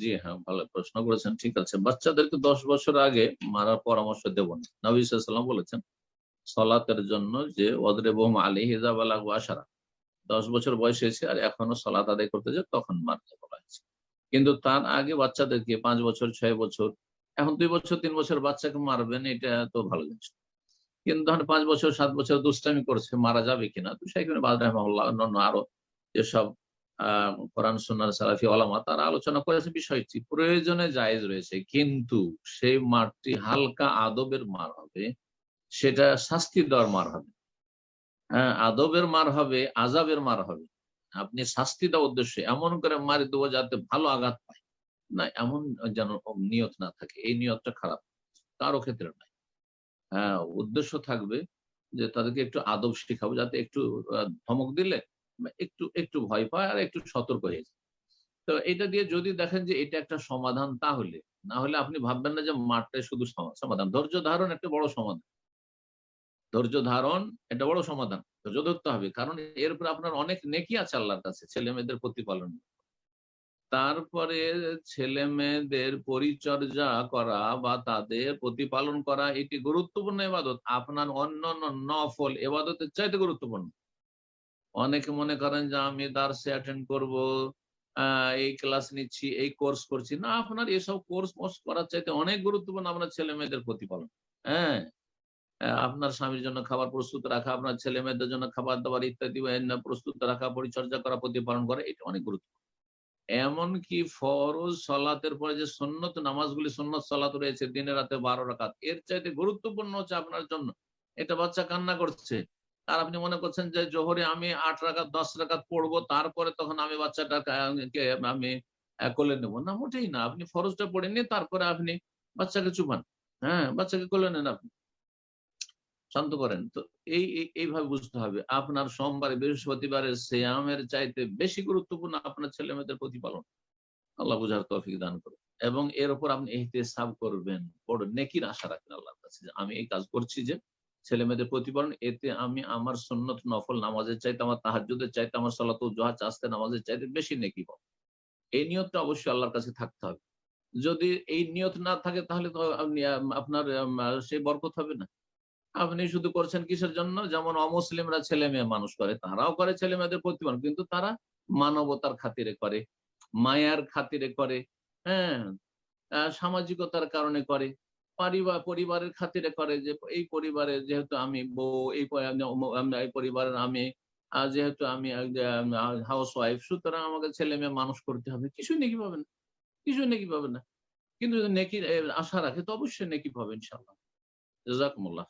জি হ্যাঁ ভালো প্রশ্ন করেছেন, ঠিক আছে। বাচ্চাদেরকে দশ বছর আগে মারার পরামর্শ দেব না। নবী সাল্লাম বলেছেন, সলাতের জন্য যে ওদরেবহম আলী হিজাব আলাহ আসারা দশ বছর বয়স হয়েছে আর এখনও সলাত আদায় করতে যায় তখন মারতে বলা হয়েছে। কিন্তু তার আগে বাচ্চাদেরকে পাঁচ বছর, ছয় বছর, এখন দুই বছর, তিন বছর বাচ্চাকে মারবেন, এটা তো ভালো জিনিস কিন্তু ধরেন পাঁচ বছর, সাত বছর দুষ্টামি করছে, মারা যাবে কিনা? তো সেখানে বাদ রহমাল্লাহ অন্যান্য আরও যেসব কোরআন সুন্নার সালাফি আলামা তারা আলোচনা করেছে বিষয়টি। প্রয়োজনে জায়েজ রয়েছে, কিন্তু সেই মারটি হালকা আদবের মার হবে, সেটা শাস্তি দেওয়ার মার হবে। হ্যাঁ আদবের মার হবে আজাবের মার হবে। আপনি শাস্তি দেওয়ার উদ্দেশ্যে এমন করে মারি দেবো যাতে ভালো আঘাত পায়। না, এমন যেন নিয়ত না থাকে, এই নিয়তটা খারাপ, কারও ক্ষেত্রে নাই হ্যাঁ উদ্দেশ্য থাকবে যে তাদেরকে একটু আদব শেখাবো, যাতে একটু ধমক দিলে একটু একটু ভয় পায় আর একটু সতর্ক হয়ে যায়। তো এটা দিয়ে যদি দেখেন যে এটা একটা সমাধান তাহলে, না হলে আপনি ভাববেন না যে মাঠটাই শুধু সমাধান। ধৈর্য ধারণ একটা বড় সমাধান। ধৈর্য ধারণ এটা বড় সমাধান। ধৈর্য ধরতে হবে। কারণ এরপর আপনার অনেক নেকি আছে আল্লাহর কাছে ছেলে মেয়েদের প্রতিপালন। তারপরে ছেলে মেয়েদের পরিচর্যা করা বা তাদের প্রতিপালন করা, এটি গুরুত্বপূর্ণ এবাদত। আপনার অন্য নফল এবাদতের চাইতে গুরুত্বপূর্ণ। অনেকে মনে করেন যে আমি দার্সে অ্যাটেন্ড করব এই ক্লাস নিচ্ছি, এই কোর্স করছি। না, আপনার এসব কোর্স করার চাইতে অনেক গুরুত্বপূর্ণ আপনার ছেলে মেয়েদের প্রতিপালন হ্যাঁ আপনার স্বামীর জন্য খাবার প্রস্তুত রাখা, আপনার ছেলে মেয়েদের জন্য খাবার দাবার ইত্যাদি প্রস্তুত রাখা, পরিচর্যা করা প্রতিপালন করা, এটা অনেক গুরুত্বপূর্ণ। এমনকি ফরজ সলাতের পরে যে সন্ন্যত নামাজগুলি সন্ন্যত সলাত রয়েছে দিনে রাতে বারো রাখাত এর চাইতে গুরুত্বপূর্ণ হচ্ছে আপনার জন্য। এটা বাচ্চা কান্না করছে। আর আপনি মনে করছেন যে জোহরে আমি আট রাখাত দশ রাখাত পড়ব, তারপরে তখন আমি বাচ্চাটাকে আমি কোলে নেব। না, মোটেই না। আপনি ফরজটা পড়ে নিয়ে তারপরে আপনি বাচ্চাকে চুপান। হ্যাঁ বাচ্চাকে কোলে নেন আপনি। শান্ত করেন। তো এই এইভাবে বুঝতে হবে। আপনার সোমবার, বৃহস্পতিবারের শ্যামের চাইতে বেশি গুরুত্বপূর্ণ আপনার ছেলে মেয়েদের প্রতিপালন। আল্লাহ বুঝার তফিক দান করুন। এবং এর উপর আপনি সাব করবেন। বড় নেকির আশা রাখেন আল্লাহর কাছে আমি এই কাজ করছি যে ছেলে মেয়েদের প্রতিপালন, এতে আমি আমার সন্ন্যত নফল নামাজের চাইতে, আমার তাহাজুদের চাইতে, আমার সালাত জোহা চাস্তে নামাজের চাইতে বেশি নেকি পাবো এই নিয়তটা অবশ্যই আল্লাহর কাছে থাকতে হবে। যদি এই নিয়ত না থাকে, তাহলে তো আপনার সেই বরকত হবে না। আপনি শুধু করছেন কিসের জন্য? যেমন অমুসলিমরা ছেলে মেয়ে মানুষ করে, তারাও করে ছেলে মেয়েদের প্রতিপালন, কিন্তু তারা মানবতার খাতিরে করে, মায়ার খাতিরে করে হ্যাঁ সামাজিকতার কারণে করে। পরিবার, পরিবারের খাতিরে করে যে, এই পরিবারে যেহেতু আমি বউ, এই পরিবারের আমি যেহেতু আমি হাউস ওয়াইফ সুতরাং আমাকে ছেলে মেয়ে মানুষ করতে হবে। কিছু নেকি পাবে না কিছু নেকি পাবে না। কিন্তু নেকির আশা রাখে, তো অবশ্যই নেকি পাবে ইনশাল্লাহ জাজাকুমুল্লাহ